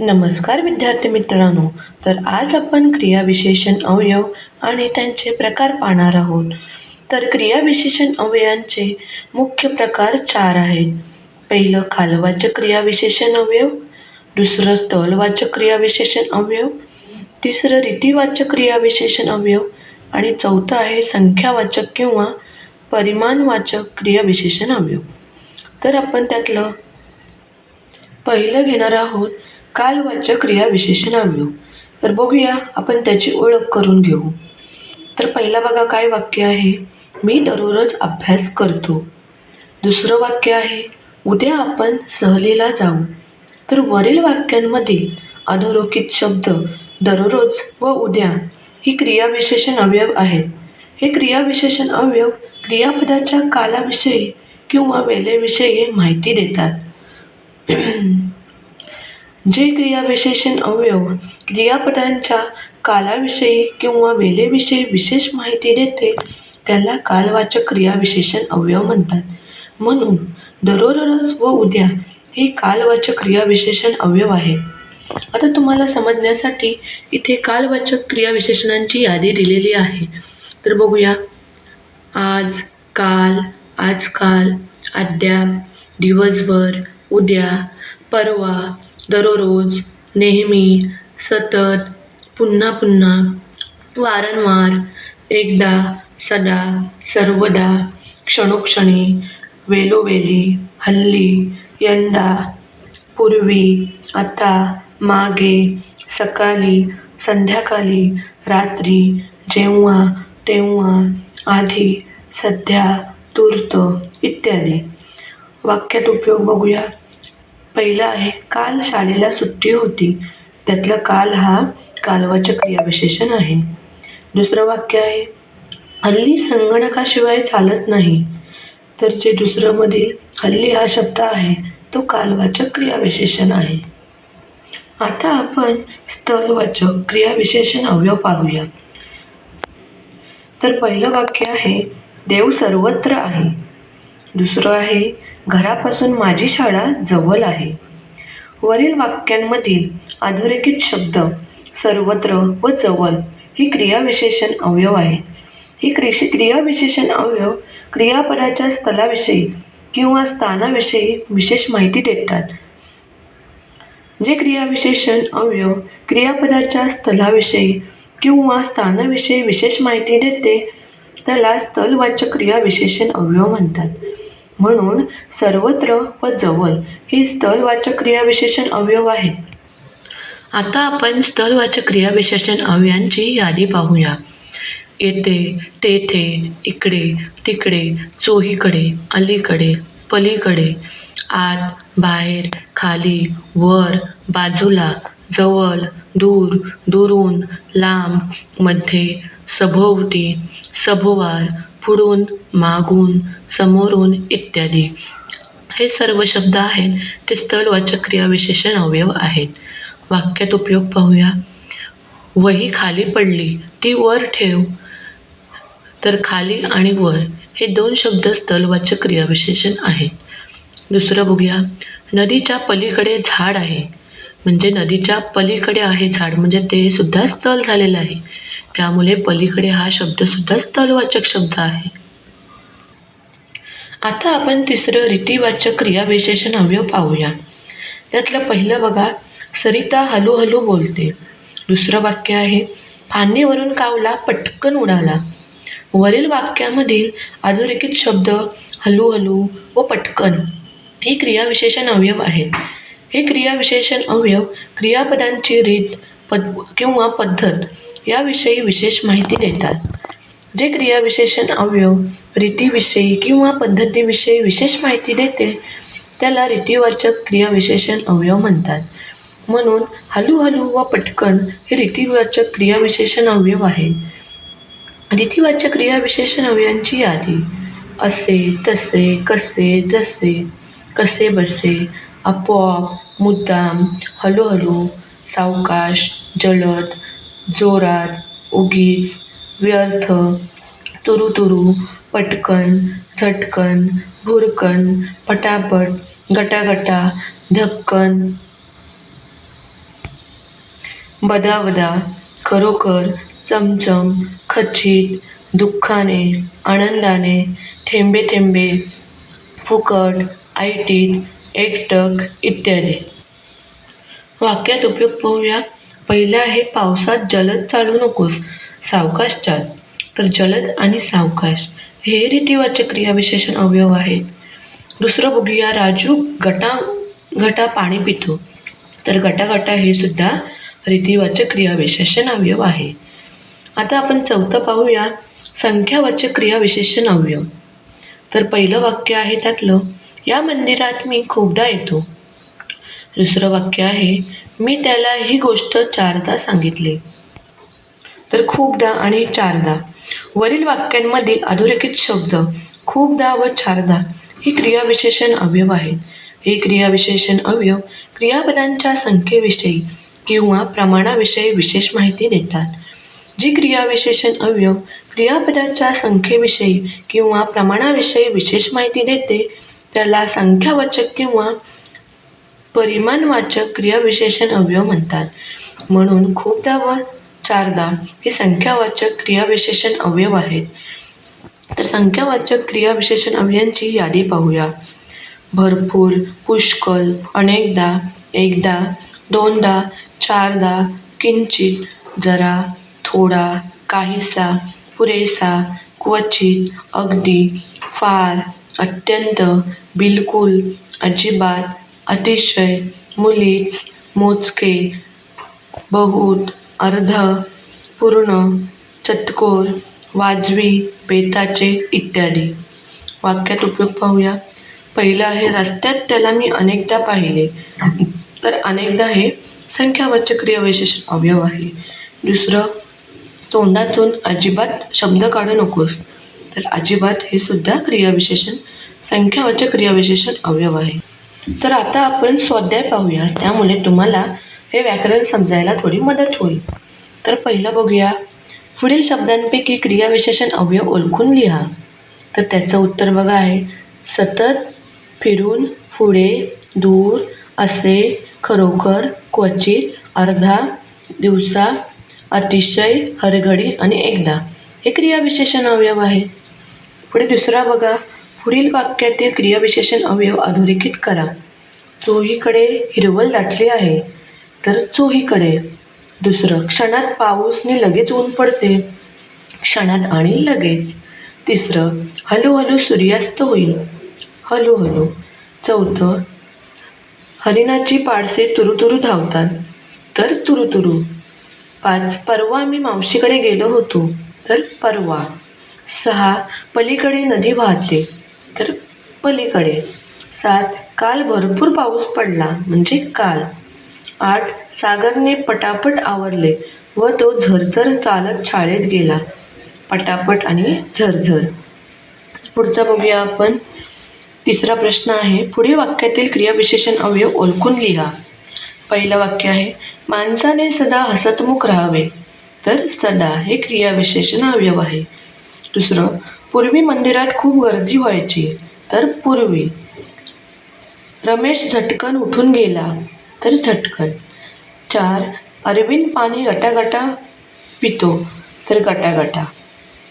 नमस्कार विद्यार्थी मित्रांनो. तर आज आपण क्रियाविशेषण अवयव आणि त्यांचे प्रकार पाहणार आहोत. तर क्रियाविशेषण अवयवांचे मुख्य प्रकार चार आहेत. पहिलं खालवाचक क्रियाविशेषण अवयव. दुसरं स्थलवाचक क्रियाविशेषण अवयव. तिसरं रीतिवाचक क्रियाविशेषण अवयव. आणि चौथं आहे संख्यावाचक किंवा परिमाणवाचक क्रियाविशेषण अवयव. तर आपण त्यातलं पहिलं घेणार आहोत. कालवाच्य क्रियाविशेषण अवयव तर बघूया आपण त्याची ओळख करून घेऊ. तर पहिला बघा काय वाक्य आहे. मी दररोज अभ्यास करतो. दुसरं वाक्य आहे उद्या आपण सहलीला जाऊ. तर वरील वाक्यांमध्ये अधोरेखित शब्द दररोज व उद्या ही क्रियाविशेषण अवयव आहेत. हे क्रियाविशेषण अवयव क्रियापदाच्या कालाविषयी किंवा वेळेविषयी माहिती देतात. जे क्रियाविशेषण अवयव क्रियापदांच्या कालाविषयी किंवा वेळेविषयी विशेष माहिती देते त्याला कालवाचक क्रियाविशेषण अवयव म्हणतात. म्हणून दररोज व उद्या ही कालवाचक क्रियाविशेषण अवयव आहे. आता तुम्हाला समजण्यासाठी इथे कालवाचक क्रियाविशेषणांची यादी दिलेली आहे. तर बघूया. आज काल आजकाल अद्याप दिवसभर उद्या परवा दररोज नेहमी सतत पुन्हा पुन्हा वारंवार एकदा सदा सर्वदा क्षणोक्षणी वेळोवेळी हल्ली यंदा पूर्वी आता मागे सकाळी संध्याकाळी रात्री जेव्हा तेव्हा आधी सध्या तूर्त इत्यादी. वाक्यात उपयोग बघूया. पहिलं आहे काल शाळेला सुट्टी होती. त्यातलं काल हा कालवाचक क्रियाविशेषण आहे. दुसरं वाक्य आहे हल्ली संगणकाशिवाय चालत नाही. तर जे दुसरं मधील हल्ली हा शब्द आहे तो कालवाचक क्रियाविशेषण आहे. आता आपण स्थलवाचक क्रियाविशेषण अवयव पाहूया. तर पहिलं वाक्य आहे देव सर्वत्र आहे. दुसरं आहे घरापासून माझी शाळा जवळ आहे. वरील वाक्यांमधील अधोरेखित शब्द सर्वत्र व जवळ ही क्रियाविशेषण अवयव आहे. ही क्रिश क्रियाविशेषण अवयव क्रियापदाच्या स्थलाविषयी किंवा स्थानाविषयी विशेष माहिती देतात. जे क्रियाविशेषण अवयव क्रियापदाच्या स्थलाविषयी किंवा स्थानाविषयी विशेष माहिती देते त्याला स्थलवाचक क्रियाविशेषण अवयव म्हणतात. म्हणून सर्वत्र व जवळ ही स्थलवाचक क्रियाविशेषण अवयव आहेत. आता आपण स्थलवाचक क्रियाविशेषण अवयवांची यादी पाहूया. येथे तेथे इकडे तिकडे चोहीकडे अलीकडे पलीकडे आत बाहेर खाली वर बाजूला जवळ दूर दुरून लांबमध्ये सभोवती सभोवार पुढून मागून समोरून इत्यादी. हे सर्व शब्द आहेत. ते स्थलवाचक क्रियाविशेषण अवयव आहेत. वाक्यात उपयोग पाहूया. वही खाली पडली. ती वर ठेव. तर खाली आणि वर हे दोन शब्द स्थलवाचक क्रियाविशेषण आहेत. दुसरं बघूया. नदीच्या पलीकडे झाड आहे. म्हणजे नदीच्या पलीकडे आहे झाड. म्हणजे ते सुद्धा स्थल झालेलं आहे. त्यामुळे पलीकडे हा शब्दसुद्धा स्थलवाचक शब्द आहे. आता आपण तिसरं रीतिवाचक क्रियाविशेषण अवयव पाहूया. त्यातलं पहिलं बघा सरिता हळूहळू बोलते. दुसरं वाक्य आहे फांदीवरून कावला पटकन उडाला. वरील वाक्यामधील अधोरेखित शब्द हळूहळू व पटकन हे क्रियाविशेषण अवयव आहेत. हे क्रियाविशेषण अवयव क्रियापदांची रीत पद किंवा पद्धत याविषयी विशेष माहिती देतात. जे क्रियाविशेषण अवयव रीतीविषयी किंवा पद्धतीविषयी विशेष माहिती देते त्याला रीतीवाचक क्रियाविशेषण अवयव म्हणतात. म्हणून हळूहळू व पटकन हे रीतिवाचक क्रियाविशेषण अवयव आहेत. रीतीवाचक क्रियाविशेषण अवयवांची यादी. असे तसे कसे जसे कसे बसे आपोआप मुद्दाम हळूहळू सावकाश जलद जोरात उगीच व्यर्थ तुरू तुरू पटकन झटकन भुरकन पटापट गटागटा धक्कन. बदाबदा खरोखर चमचम खचित दुःखाने आनंदाने थेंबे थेंबे फुकट आयटीत एकटक इत्यादी. वाक्यात उपयोग पाहूया. पहिलं आहे पावसात जलद चालू नकोस सावकाश चाल. तर जलद आणि सावकाश हे रीतिवाचक क्रियाविशेषण अवयव आहेत. दुसरं बघूया राजू गटा गटा पाणी पितो. तर गटागटा हे सुद्धा रीतिवाचक क्रियाविशेषण अवयव आहे. आता आपण चौथं पाहूया संख्यावाचक क्रियाविशेषण अवयव. तर पहिलं वाक्य आहे त्यातलं या मंदिरात मी खूपदा येतो. दुसरं वाक्य आहे मी त्याला ही गोष्ट चारदा सांगितली. तर खूपदा आणि चारदा. वरील वाक्यांमधील अधोरेखित शब्द खूपदा व चारदा ही क्रियाविशेषण अवयव आहेत हे क्रियाविशेषण अवयव क्रियापदांच्या संख्येविषयी किंवा प्रमाणाविषयी विशेष माहिती देतात. जी क्रियाविशेषण अवयव क्रियापदाच्या संख्येविषयी किंवा प्रमाणाविषयी विशेष माहिती देते त्याला संख्यावाचक किंवा परिमाणवाचक क्रियाविशेषण अवयव म्हणतात. म्हणून खूपदा व चारदा ही संख्यावाचक क्रियाविशेषण अवयव आहेत. तर संख्यावाचक क्रियाविशेषण अवयवांची यादी पाहूया. भरपूर पुष्कळ अनेकदा एकदा दोनदा चारदा किंचित जरा थोडा काहीसा पुरेसा क्वचित अगदी फार अत्यंत बिलकुल अजिबात अतिशय मुलीच मोजके बहुत अर्ध पूर्ण चटकोर वाजवी बेताचे इत्यादी. वाक्यात उपयोग पाहूया. पहिलं आहे रस्त्यात त्याला मी अनेकदा पाहिले. तर अनेकदा हे संख्यावाच्य क्रियाविशेषण अवयव आहे. दुसरं तोंडातून अजिबात शब्द काढू नकोस. तर अजिबात हे सुद्धा क्रियाविशेषण संख्यावाच्य क्रियाविशेषण अवयव आहे. तर आता आपण स्वाध्याय पाहूया. त्यामुळे तुम्हाला हे व्याकरण समजायला थोडी मदत होईल. तर पहिलं बघूया. पुढील शब्दांपैकी क्रियाविशेषण अवयव ओळखून लिहा. तर त्याचं उत्तर बघा आहे. सतत फिरून पुढे दूर असे खरोखर क्वचित अर्धा दिवसा अतिशय हरघडी आणि एकदा. हे क्रियाविशेषण अवयव आहे पुढे दुसरा बघा. पुढील वाक्यातील क्रियाविशेषण अवयव अधोरेखित करा. चोहीकडे हिरवल दाटली आहे. तर चोहीकडे. दुसरं क्षणात पाऊसने लगेच ऊन पडते. क्षणात आणि लगेच. तिसरं हळूहळू सूर्यास्त होईल. हळूहळू चौथं हरिणाची पाडसे तुरुतुरू धावतात. तर तुरुतुरू. पाच परवा मी मावशीकडे गेलो होतो. तर परवा. सहा पलीकडे नदी वाहते. तर पलीकडे. सात काल भरपूर पाऊस पडला म्हणजे काल. आठ सागरने पटापट आवरले व तो झरझर चालत शाळेत गेला. पटापट आणि झरझर. पुढचा बघूया आपण. तिसरा प्रश्न आहे पुढे वाक्यातील क्रियाविशेषण अवयव ओळखून लिहा. पहिलं वाक्य आहे माणसाने सदा हसतमुख राहावे. तर सदा हे क्रियाविशेषण अवयव आहे. दुसरं पूर्वी मंदिरात खूप गर्दी व्हायची तर पूर्वी. रमेश झटकन उठून गेला तर झटकन. चार अरविंद पाणी गटागटा पितो तर गटागटा.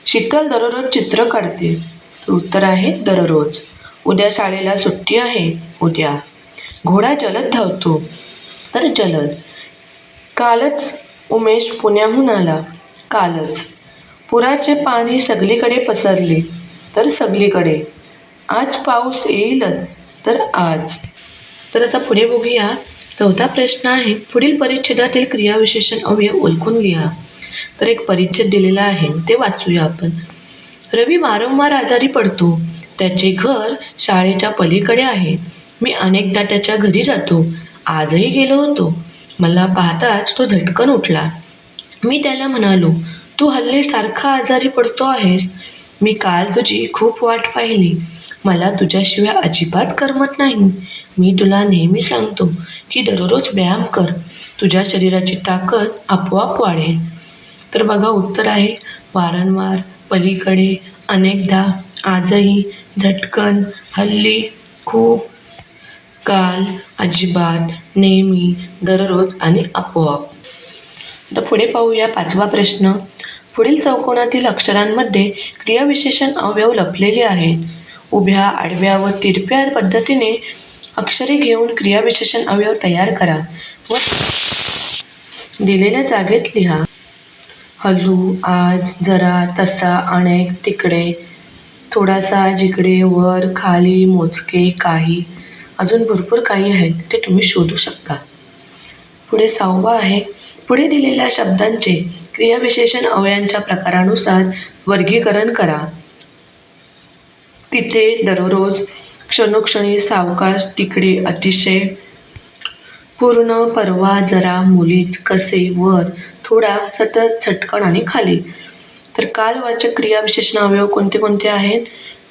शीतल दररोज चित्र काढते उत्तर आहे दररोज. उद्या शाळेला सुट्टी आहे उद्या. घोडा जलद धावतो तर जलद. कालच उमेश पुण्याहून आला कालच. पुराचे पाणी सगळीकडे पसरले तर सगळीकडे. आज पाऊस येईलच तर आज. तर आता पुढे बघूया. चौथा प्रश्न आहे पुढील परिच्छेदातील क्रियाविशेषण अवयव ओळखून लिहा तर एक परिच्छेद दिलेला आहे ते वाचूया आपण. रवी वारंवार आजारी पडतो. त्याचे घर शाळेच्या पलीकडे आहे. मी अनेकदा त्याच्या घरी जातो. आजही गेलो होतो. मला पाहताच तो झटकन उठला. मी त्याला म्हणालो तू हल्ली सारखा आजारी पडतो आहेस. मी काल तुझी खूप वाट पाहिली. मला तुझ्याशिवाय अजिबात करमत नाही. मी तुला नेहमी सांगतो की दररोज व्यायाम कर. तुझ्या शरीराची ताकद आपोआप वाढेल. तर बघा उत्तर आहे वारंवार पलीकडे अनेकदा आजही झटकन हल्ली खूप. काल अजिबात नेहमी दररोज आणि आपोआप. तर पुढे पाहूया पाचवा प्रश्न. पुढील चौकोनातील अक्षरांमध्ये क्रियाविशेषण अवयव लपलेले आहेत. उभ्या आडव्या व तिरप्या पद्धतीने अक्षरे घेऊन क्रियाविशेषण अवयव तयार करा व दिलेल्या जागेत लिहा. हलू आज जरा तसा अनेक तिकडे थोडासा जिकडे वर खाली मोजके काही. अजून भरपूर काही आहेत ते तुम्ही शोधू शकता. पुढे सहावा आहे. पुढे दिलेल्या शब्दांचे क्रियाविशेषण अवयांच्या प्रकारानुसार वर्गीकरण करा. तिथे दररोज क्षणोक्षणी सावकाश तिकडे अतिशय पूर्ण परवा जरा मुलीत कसे वर थोडा सतत झटकण आणि खाली. तर कालवाचक क्रियाविशेषण अवयव कोणते कोणते आहेत?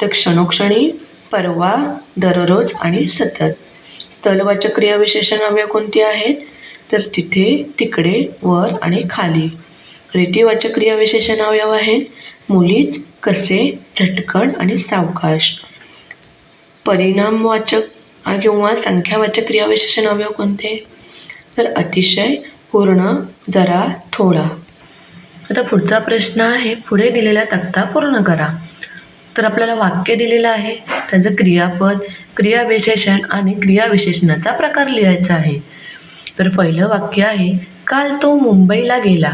तर क्षणोक्षणी परवा दररोज आणि सतत. स्थलवाचक क्रियाविशेषण अवयव कोणती आहेत? तर तिथे तिकडे वर आणि खाली. रीतिवाचक क्रियाविशेषण अवयव आहेत मुलीच कसे झटकण आणि सावकाश. परिणामवाचक किंवा संख्यावाचक क्रियाविशेषण अवयव कोणते? तर अतिशय पूर्ण जरा थोडा. आता पुढचा प्रश्न आहे. पुढे दिलेला तक्ता पूर्ण करा. तर आपल्याला वाक्य दिलेलं आहे. त्याचं क्रियापद क्रियाविशेषण आणि क्रियाविशेषणाचा प्रकार लिहायचा आहे. तर पहिलं वाक्य आहे काल तो मुंबईला गेला.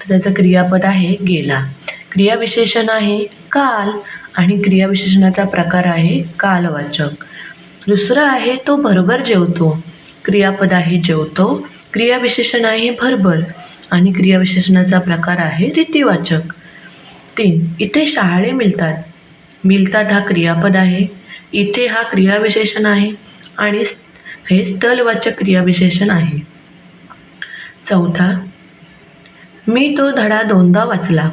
तर त्याचं क्रियापद आहे गेला. क्रियाविशेषण आहे काल. आणि क्रियाविशेषणाचा प्रकार आहे कालवाचक. दुसरं आहे तो भरभर जेवतो. क्रियापद आहे जेवतो. क्रियाविशेषण आहे भरभर. आणि क्रियाविशेषणाचा प्रकार आहे रीतिवाचक. तीन इथे शहाळे मिळतात. मिळतात हा क्रियापद आहे इथे हा क्रियाविशेषण आहे. आणि हे स्थलवाचक क्रियाविशेषण आहे. चौथा मी तो धडा दोनदा वाचला.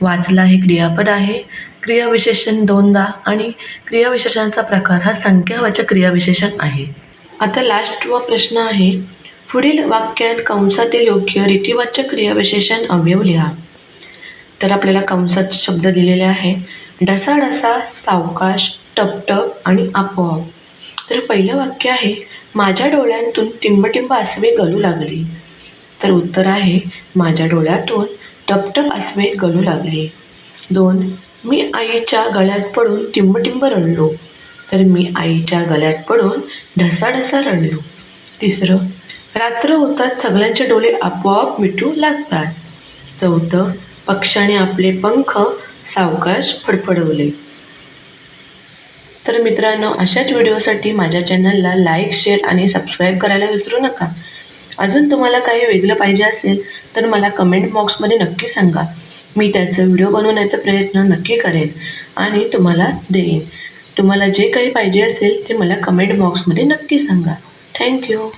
वाचला हे क्रियापद आहे. क्रियाविशेषण दोनदा आणि क्रियाविशेषणाचा प्रकार हा संख्यावाचक क्रियाविशेषण आहे. आता लास्ट व प्रश्न आहे. पुढील वाक्यात कंसातील योग्य रीतिवाचक क्रियाविशेषण अवयव लिहा. तर आपल्याला कंसात शब्द दिलेले आहे. ढसाढसा सावकाश टपटप आणि आपोआप. तर पहिलं वाक्य आहे माझ्या डोळ्यांतून टिंबटिंब आसवे गळू लागली. तर उत्तर आहे माझ्या डोळ्यातून टपटप आसवे गळू लागले. दोन मी आईच्या गळ्यात पडून टिंबटिंब रडलो. तर मी आईच्या गळ्यात पडून ढसाढसा रडलो. तिसरं रात्र होतात सगळ्यांचे डोळे आपोआप मिटू लागतात. चौथं पक्षाने आपले पंख सावकाश फडफडवले. तर मित्रांनो अशाच व्हिडिओसाठी माझ्या चॅनलला लाईक शेअर आणि सबस्क्राईब करायला विसरू नका. अजून तुम्हाला काही वेगळं पाहिजे असेल तर मला कमेंट बॉक्समध्ये नक्की सांगा. मी त्याचं व्हिडिओ बनवण्याचा प्रयत्न नक्की करेन आणि तुम्हाला देईन. तुम्हाला जे काही पाहिजे असेल ते मला कमेंट बॉक्समध्ये नक्की सांगा. थँक्यू